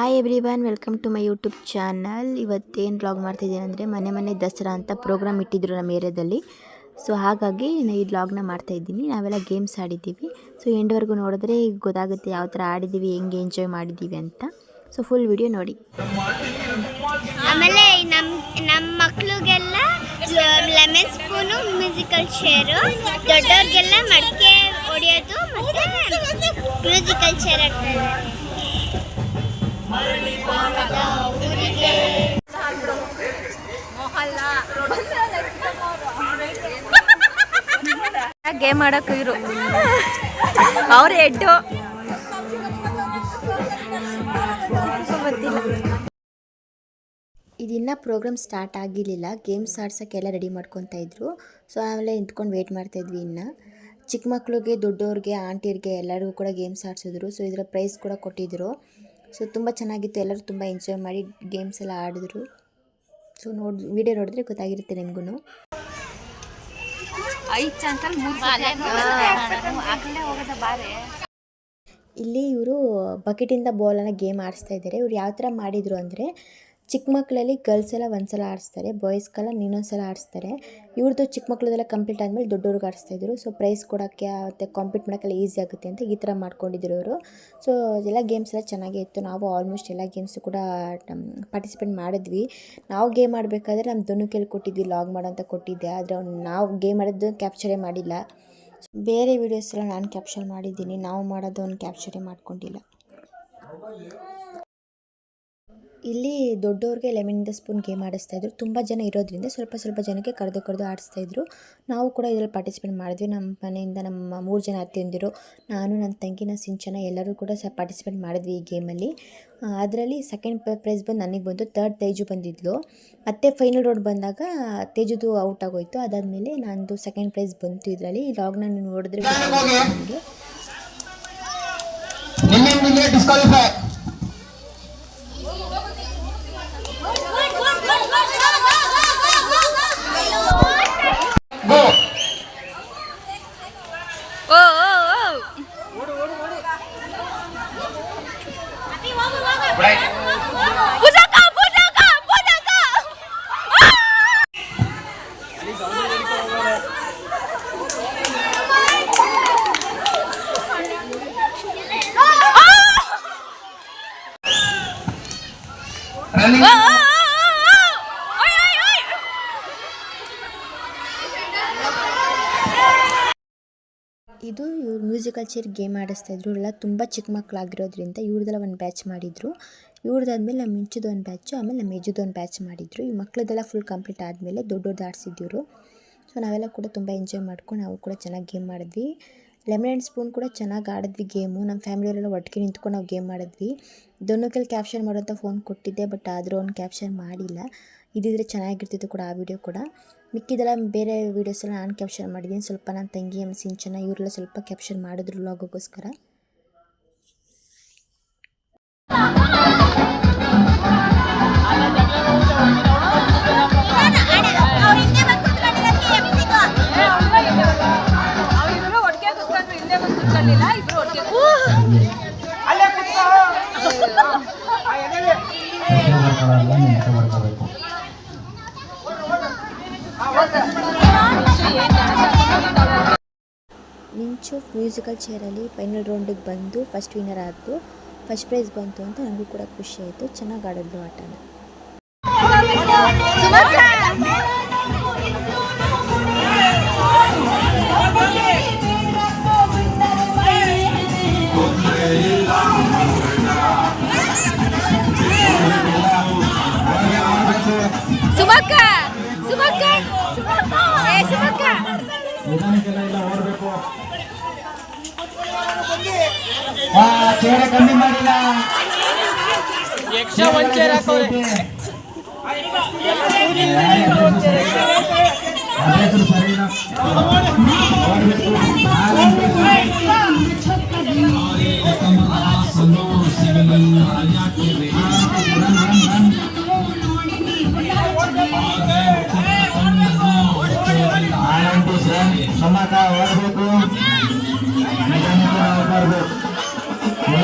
Hi everyone welcome to my YouTube channel ಇವತ್ತೇನು blog ಮಾಡ್ತಿದ್ದೀನಿ ಅಂದರೆ ಮನೆ ಮನೆ ದಸರಾ ಅಂತ ಪ್ರೋಗ್ರಾಮ್ ಇಟ್ಟಿದ್ರು ನಮ್ಮ ಏರಿಯಾದಲ್ಲಿ ಸೊ ಹಾಗಾಗಿ ನಾನು ಈ ಬ್ಲಾಗ್ನ ಮಾಡ್ತಾಯಿದ್ದೀನಿ ನಾವೆಲ್ಲ ಗೇಮ್ಸ್ ಆಡಿದ್ದೀವಿ. ಸೊ ಎಂಡ್ವರೆಗೂ ನೋಡಿದ್ರೆ ಗೊತ್ತಾಗುತ್ತೆ ಯಾವ ಥರ ಆಡಿದ್ದೀವಿ, ಹೆಂಗೆ ಎಂಜಾಯ್ ಮಾಡಿದ್ದೀವಿ ಅಂತ. ಸೊ ಫುಲ್ ವಿಡಿಯೋ ನೋಡಿ. ಆಮೇಲೆ ನಮ್ಮ ನಮ್ಮ ಮಕ್ಕಳಿಗೆಲ್ಲ ಲೆಮನ್ ಸ್ಪೂನು ಮ್ಯೂಸಿಕಲ್ ಚೇರು ದೊಡ್ಡವ್ರಿಗೆಲ್ಲ ಮಡಿಕೆ ಹೊಡೆಯೋದು ಮತ್ತೆ ಮ್ಯೂಸಿಕಲ್ ಚೇರ್ ಆಡ್ತಾರೆ ಗೇಮ್ ಆಡೋಕ್ಕೂ ಇರು ಅವ್ರ ಹೆಡ್ ಇದಿನ್ನ ಪ್ರೋಗ್ರಾಮ್ ಸ್ಟಾರ್ಟ್ ಆಗಿರಲಿಲ್ಲ. ಗೇಮ್ಸ್ ಆಡ್ಸೋಕ್ಕೆಲ್ಲ ರೆಡಿ ಮಾಡ್ಕೊತಾ ಇದ್ರು. ಸೊ ಆಮೇಲೆ ನಿಂತ್ಕೊಂಡು ವೆಯ್ಟ್ ಮಾಡ್ತಾಯಿದ್ವಿ ಇನ್ನು. ಚಿಕ್ಕ ಮಕ್ಳಿಗೆ ದೊಡ್ಡವ್ರಿಗೆ ಆಂಟಿಯರಿಗೆ ಎಲ್ಲರಿಗೂ ಕೂಡ ಗೇಮ್ಸ್ ಆಡಿಸಿದ್ರು. ಸೊ ಇದರ ಪ್ರೈಸ್ ಕೂಡ ಕೊಟ್ಟಿದ್ದರು ಸೊ ತುಂಬ ಚೆನ್ನಾಗಿತ್ತು. ಎಲ್ಲರೂ ತುಂಬ ಎಂಜಾಯ್ ಮಾಡಿ ಗೇಮ್ಸ್ ಎಲ್ಲ ಆಡಿದ್ರು. ಸೊ ನೋಡಿ ವಿಡಿಯೋ ನೋಡಿದ್ರೆ ಗೊತ್ತಾಗಿರುತ್ತೆ ನಿಮಗೂ ಐದು ಚಾನ್ಸಲ್ಲಿ ಮೂರು ಹೋಗೋದ ಬಾರೆ. ಇಲ್ಲಿ ಇವರು ಬಕೆಟಿಂದ ಬಾಲನ್ನು ಗೇಮ್ ಆಡಿಸ್ತಾ ಇದ್ದಾರೆ ಇವ್ರು ಯಾವ ಥರ ಮಾಡಿದರು ಅಂದರೆ ಚಿಕ್ಕ ಮಕ್ಕಳಲ್ಲಿ ಗರ್ಲ್ಸ್ ಎಲ್ಲ ಒಂದ್ಸಲ ಆಡಿಸ್ತಾರೆ ಬಾಯ್ಸ್ಗೆಲ್ಲ ಇನ್ನೊಂದು ಸಲ ಆಡಿಸ್ತಾರೆ. ಇವ್ರದ್ದು ಚಿಕ್ಕ ಮಕ್ಕಳದೆಲ್ಲ ಕಂಪ್ಲೀಟ್ ಆದಮೇಲೆ ದೊಡ್ಡವ್ರಿಗೆ ಆಡಿಸ್ತಾಯಿದ್ರು ಸೊ ಪ್ರೈಸ್ ಕೊಡೋಕ್ಕೆ, ಮತ್ತು ಕಾಂಪೀಟ್ ಮಾಡೋಕ್ಕೆಲ್ಲ ಈಸಿ ಆಗುತ್ತೆ ಅಂತ ಈ ಥರ ಮಾಡ್ಕೊಂಡಿದ್ರು ಅವರು ಸೊ ಎಲ್ಲ ಗೇಮ್ಸ್ ಎಲ್ಲ ಚೆನ್ನಾಗೇ ಇತ್ತು. ನಾವು ಆಲ್ಮೋಸ್ಟ್ ಎಲ್ಲ ಗೇಮ್ಸು ಕೂಡ ಪಾರ್ಟಿಸಿಪೇಟ್ ಮಾಡಿದ್ವಿ. ನಾವು ಗೇಮ್ ಆಡಬೇಕಾದ್ರೆ ನಮ್ಮ ದೊಣ್ಣು ಕೇಳಿ ಕೊಟ್ಟಿದ್ವಿ ಲಾಗ್ ಮಾಡೋಂತ ಕೊಟ್ಟಿದ್ದೆ. ಆದರೆ ಅವ್ನು, ನಾವು ಗೇಮ್ ಆಡೋದು ಕ್ಯಾಪ್ಚರೇ ಮಾಡಿಲ್ಲ. ಬೇರೆ ವೀಡಿಯೋಸ್ ಎಲ್ಲ ನಾನು ಕ್ಯಾಪ್ಚರ್ ಮಾಡಿದ್ದೀನಿ. ನಾವು ಮಾಡೋದು ಅವ್ನು ಕ್ಯಾಪ್ಚರೇ ಮಾಡ್ಕೊಂಡಿಲ್ಲ. ಇಲ್ಲಿ ದೊಡ್ಡವ್ರಿಗೆ ಲೆಮನಿಂದ ಸ್ಪೂನ್ ಗೇಮ್ ಆಡಿಸ್ತಾ ಇದ್ರು. ತುಂಬ ಜನ ಇರೋದ್ರಿಂದ ಸ್ವಲ್ಪ ಸ್ವಲ್ಪ ಜನಕ್ಕೆ ಕರೆದು ಕರೆದು ಆಡಿಸ್ತಾ ಇದ್ರು. ನಾವು ಕೂಡ ಇದರಲ್ಲಿ ಪಾರ್ಟಿಸಿಪೇಟ್ ಮಾಡಿದ್ವಿ. ನಮ್ಮ ಮನೆಯಿಂದ ನಮ್ಮ ಮೂರು ಜನ ಅತ್ತೆಯಂದಿರು, ನಾನು, ನನ್ನ ತಂಗಿನ ಸಿಂಚನ ಎಲ್ಲರೂ ಕೂಡ ಸಹ ಪಾರ್ಟಿಸಿಪೇಟ್ ಮಾಡಿದ್ವಿ ಈ ಗೇಮಲ್ಲಿ ಅದರಲ್ಲಿ ಸೆಕೆಂಡ್ ಪ್ರೈಸ್ ಬಂದು ನನಗೆ ಬಂತು ತರ್ಡ್ ತೇಜು ಬಂದಿದ್ಲು. ಮತ್ತೆ ಫೈನಲ್ ರೋಡ್ ಬಂದಾಗ ತೇಜುದು ಔಟ್ ಆಗೋಯ್ತು. ಅದಾದಮೇಲೆ ನಂದು ಸೆಕೆಂಡ್ ಪ್ರೈಸ್ ಬಂತು ಇದರಲ್ಲಿ. ಲಾಗ್ನ ನೋಡಿದ್ರೆ ನೋಡಿದ್ರೆ ಇದು ಇವ್ರು ಮ್ಯೂಸಿಕಲ್ ಚೇರ್ ಗೇಮ್ ಆಡಿಸ್ತಾ ಇದ್ರು. ಎಲ್ಲ ತುಂಬ ಚಿಕ್ಕ ಮಕ್ಕಳಾಗಿರೋದ್ರಿಂದ ಇವ್ರದ್ದೆಲ್ಲ ಒಂದು ಬ್ಯಾಚ್ ಮಾಡಿದರು. ಇವ್ರದ್ದಾದ್ಮೇಲೆ ನಮ್ಮ ಮಿಂಚುದು ಒಂದು ಬ್ಯಾಚು ಆಮೇಲೆ ನಮ್ಮ ಯಜುದು ಒಂದು ಬ್ಯಾಚ್ ಮಾಡಿದ್ರು. ಈ ಮಕ್ಕಳದೆಲ್ಲ ಫುಲ್ ಕಂಪ್ಲೀಟ್ ಆದಮೇಲೆ ದೊಡ್ಡವ್ರದ್ದು ಆಡಿಸಿದ್ರು. ಸೊ ನಾವೆಲ್ಲ ಕೂಡ ತುಂಬ ಎಂಜಾಯ್ ಮಾಡ್ಕೊಂಡು ನಾವು ಕೂಡ ಚೆನ್ನಾಗಿ ಗೇಮ್ ಮಾಡಿದ್ವಿ ಲೆಮನ್ ಆ್ಯಂಡ್ ಸ್ಪೂನ್ ಕೂಡ ಚೆನ್ನಾಗಿ ಆಡಿದ್ವಿ ಗೇಮು. ನಮ್ಮ ಫ್ಯಾಮಿಲಿಯವರೆಲ್ಲ ಒಟ್ಟಿಗೆ ನಿಂತ್ಕೊಂಡು ನಾವು ಗೇಮ್ ಮಾಡಿದ್ವಿ ದೊನ್ನೋಕಲ್ಲಿ ಕ್ಯಾಪ್ಚರ್ ಮಾಡೋಂಥ ಫೋನ್ ಕೊಟ್ಟಿದ್ದೆ, ಬಟ್ ಆದರೂ ಅವ್ನು ಕ್ಯಾಪ್ಚರ್ ಮಾಡಿಲ್ಲ. ಇದಿದ್ರೆ ಚೆನ್ನಾಗಿರ್ತಿತ್ತು ಕೂಡ ಆ ವಿಡಿಯೋ ಕೂಡ. ಮಿಕ್ಕಿದೆಲ್ಲ ಬೇರೆ ವೀಡಿಯೋಸೆಲ್ಲ ನಾನು ಕ್ಯಾಪ್ಚರ್ ಮಾಡಿದ್ದೀನಿ. ಸ್ವಲ್ಪ ನನ್ನ ತಂಗಿ ಎಂ ಸಿಂಚನ ಇವರೆಲ್ಲ ಸ್ವಲ್ಪ ಕ್ಯಾಪ್ಚರ್ ಮಾಡಿದ್ರು ಲಾಗೋಗೋಸ್ಕರ ಬರ್ಕೊಳ್ಳಲ್ಲ ನಿಂತು ಬರ್ಕೋಬೇಕು ಮಿಂಚು ಮ್ಯೂಸಿಕಲ್ ಚೇರಲ್ಲಿ ಫೈನಲ್ ರೌಂಡಿಗೆ ಬಂದು ಫಸ್ಟ್ ವಿನ್ನರ್ ಆದ್ದು ಫಸ್ಟ್ ಪ್ರೈಸ್ ಬಂತು ಅಂತ ನನಗೂ ಕೂಡ ಖುಷಿ ಆಯಿತು ಚೆನ್ನಾಗಿ ಆಡಿದ್ರು ಆಟನ ಚೇರ ಕಮ್ಮಿ ಮಾಡಿಲ್ಲ ಯಕ್ಷ ಒಂಚೇರ ಅದೇದ್ರು ಸರಿನಾ ಓಡ್ಬೇಕು ನಾಲ್ಕು ರನ್ ರನ್ ರನ್ ನಾಲ್ಕು ಸರ್ ಸಮಾತ ಓಡಬೇಕು ನಿಧಾನಕ್ಕೆ ನಾವು ಬರ್ಬೇಕು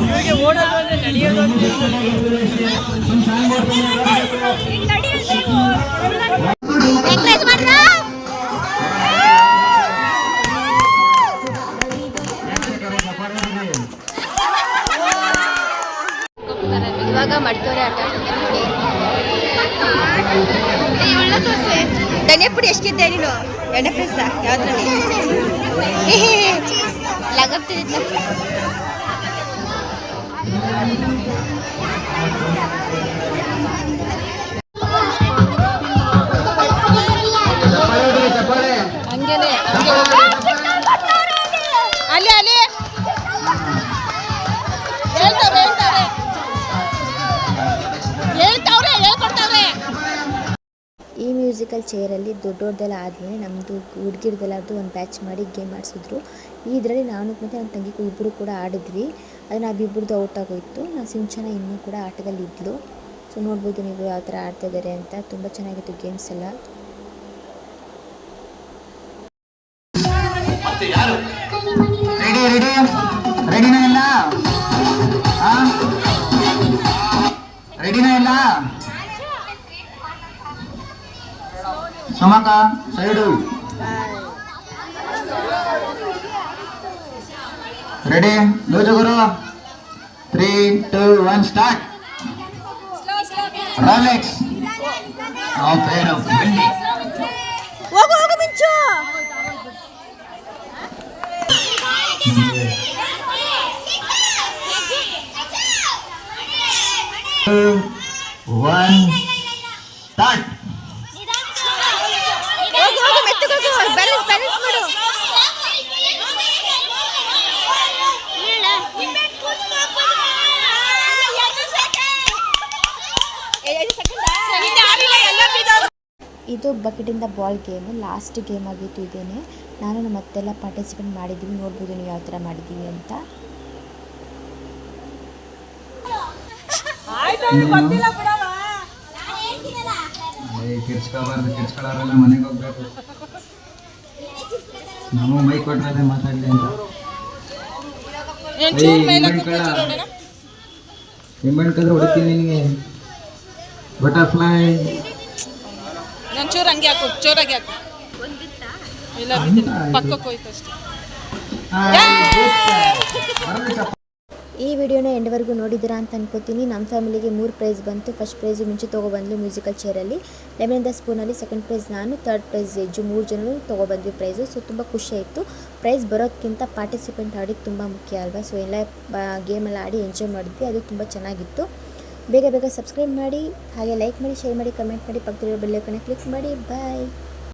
ಇವ್ರಿಗೆ ಓಡೋದು ಅಂದ್ರೆ ನಡೆಯೋದು ಇವಾಗ ಮಡ್ತೋರೆ ಆಟ ಧನಿಯಪುಡಿ ಎಷ್ಟಿದ್ದೆ ನೀನು? ಎಣ್ಣೆ ಪ್ರೆಸ್ ಯಾವ್ದ್ರಲ್ಲಿ? ಲಗಬ್ತಿದ್ದ ಈ ಮ್ಯೂಸಿಕಲ್ ಚೇರಲ್ಲಿ ದೊಡ್ಡವ್ರದ್ದೆಲ್ಲ ಆದಮೇಲೆ ನಮ್ಮದು ಹುಡುಗಿರ್ದೆಲ್ಲದು ಒಂದು ಬ್ಯಾಚ್ ಮಾಡಿ ಗೇಮ್ ಆಡಿಸಿದ್ರು. ಇದರಲ್ಲಿ ನಾನು ಮತ್ತು ನನ್ನ ತಂಗಿ ಇಬ್ಬರು ಕೂಡ ಆಡಿದ್ವಿ. ಅದು ನಾವಿಬ್ಬರದ್ದು ಔಟ್ ಆಗೋಯ್ತು. ನಾನು ಸಿಂಚನ ಇನ್ನೂ ಕೂಡ ಆಟದಲ್ಲಿ ಇದ್ಲು. ಸೊ ನೋಡ್ಬೋದು ನೀವು ಯಾವ ಥರ ಆಡ್ತಾ ಇದ್ದಾರೆ ಅಂತ. ತುಂಬ ಚೆನ್ನಾಗಿತ್ತು ಗೇಮ್ಸ್ ಎಲ್ಲ. ರೆಡಿ ರೆಡಿ ರೆಡಿನಾ ಸುಮಕ ಸೈಡು. ರೆಡಿ ಲೂಜು ಗುರು ತ್ರೀ ಟೂ ಒನ್ ಸ್ಟಾರ್ಟ್ ರಾಲೆಕ್ಸ್ ಪೇರು ಬನ್ನಿ ಹೋಗು ಹೋಗು ಮಿಂಚು. ಒನ್ ಸ್ಟಾರ್ಟ್ ಹೋಗು ಹೋಗು ಮೆತ್ತಗೋಗು ಬ್ಯಾಲೆನ್ಸ್ ಬ್ಯಾಲೆನ್ಸ್ ಮಾಡು. ಇದು ಬಕೆಟಿಂದ ಬಾಲ್ ಗೇಮು ಲಾಸ್ಟ್ ಗೇಮ್ ಆಗಿತ್ತು ಇದೇನೆ. ನಾನು ನಮ್ಮ ಮತ್ತೆಲ್ಲ ಪಾರ್ಟಿಸಿಪೇಟ್ ಮಾಡಿದ್ದೀವಿ ನೋಡ್ಬೋದು ನೀವು ಯಾವ ಥರ ಮಾಡಿದ್ದೀವಿ ಅಂತ ಮನೆಗೆ ಹೋಗ್ಬೇಕು. ನಾವು ಮಾತಾಡಲಿ ಹೊಡಿತೀನಿ ನಿನಗೆ. ಬಟರ್ಫ್ಲೈ ಒಂಚೂರು ಹಂಗೆ ಹಾಕು ಜೋರಾಗಿ ಹಾಕು. ಇಲ್ಲ ಬಿದ್ದಿಲ್ಲ ಪಕ್ಕಕ್ಕೆ ಹೋಯ್ತು ಅಷ್ಟೇ. ಈ ವಿಡಿಯೋನ ಎಂಡ್ವರೆಗೂ ನೋಡಿದ್ದೀರಾ ಅಂತ ಅನ್ಕೋತೀನಿ. ನಮ್ಮ ಫ್ಯಾಮಿಲಿಗೆ ಮೂರು ಪ್ರೈಸ್ ಬಂತು. ಫಸ್ಟ್ ಪ್ರೈಸ್ ಮುಂಚೆ ತೊಗೊಬಂದ್ಲು ಮ್ಯೂಸಿಕಲ್ ಚೇರಲ್ಲಿ. ಲೆಮನ್ ದ ಸ್ಪೂನಲ್ಲಿ ಸೆಕೆಂಡ್ ಪ್ರೈಸ್ ನಾನು ತರ್ಡ್ ಪ್ರೈಸ್ ಎಜ್ಜು ಮೂರು ಜನರು ತೊಗೊಬಂದ್ವಿ ಪ್ರೈಸು. ಸೊ ತುಂಬ ಖುಷಿ ಆಯಿತು. ಪ್ರೈಸ್ ಬರೋದಕ್ಕಿಂತ ಪಾರ್ಟಿಸಿಪೆಂಟ್ ಆಡಿದ್ದು ತುಂಬ ಮುಖ್ಯ ಅಲ್ವಾ? ಸೊ ಎಲ್ಲ ಗೇಮೆಲ್ಲ ಆಡಿ ಎಂಜಾಯ್ ಮಾಡಿದ್ವಿ. ಅದು ತುಂಬ ಚೆನ್ನಾಗಿತ್ತು. ಬೇಗ ಬೇಗ ಸಬ್ಸ್ಕ್ರೈಬ್ ಮಾಡಿ, ಹಾಗೆ ಲೈಕ್ ಮಾಡಿ ಶೇರ್ ಮಾಡಿ ಕಮೆಂಟ್ ಮಾಡಿ, ಪಕ್ಕದಲ್ಲಿರೋ ಬೆಲ್ಲೈಕನ್ನ ಕ್ಲಿಕ್ ಮಾಡಿ. ಬಾಯ್